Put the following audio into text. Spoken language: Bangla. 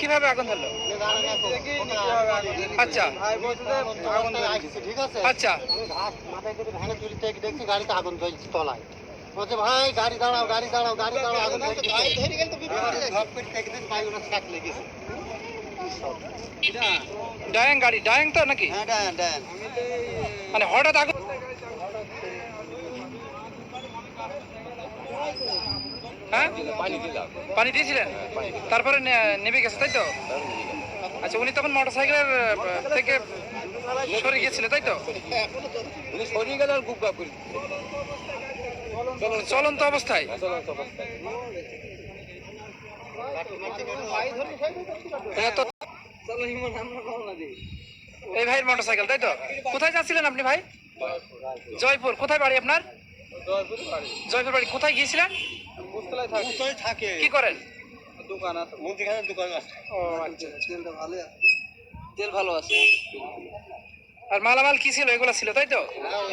কীভাবে আগুন ধরলো? আচ্ছা। আচ্ছা। দেখছি গাড়িতে আগুন জ্বলছে তলায় বলছে ভাই গাড়ি দাঁড়াও গাড়ি দাঁড়াও গাড়ি দাঁড়াও আগুন ডায়াং গাড়ি, ডায়াং তো নাকি? মানে হঠাৎ আগুন হ্যাঁ? পানি দিয়েছিলেন? তারপরে নেমে গেছে তাই তো? আচ্ছা উনি তখন মোটর সাইকেলের থেকে সরে গিয়েছিল তাই তো? সরিয়ে গেল আর গুপ করি চলন্ত অবস্থায়? হ্যাঁ এই ভাইয়ের মোটর সাইকেল তাই তো? কোথায় যাচ্ছিলেন আপনি ভাই? জয়পুর। কোথায় বাড়ি আপনার? জয়পুর বাড়ি কোথায় গিয়েছিলেন? থাকে। কি করেন? দোকান আছে মুদিখানার দোকান আছে। ও আচ্ছা তেলটা ভালো তেল ভালো আছে। আর মালামাল কি ছিল? এগুলো ছিল তাই তো? হ্যাঁ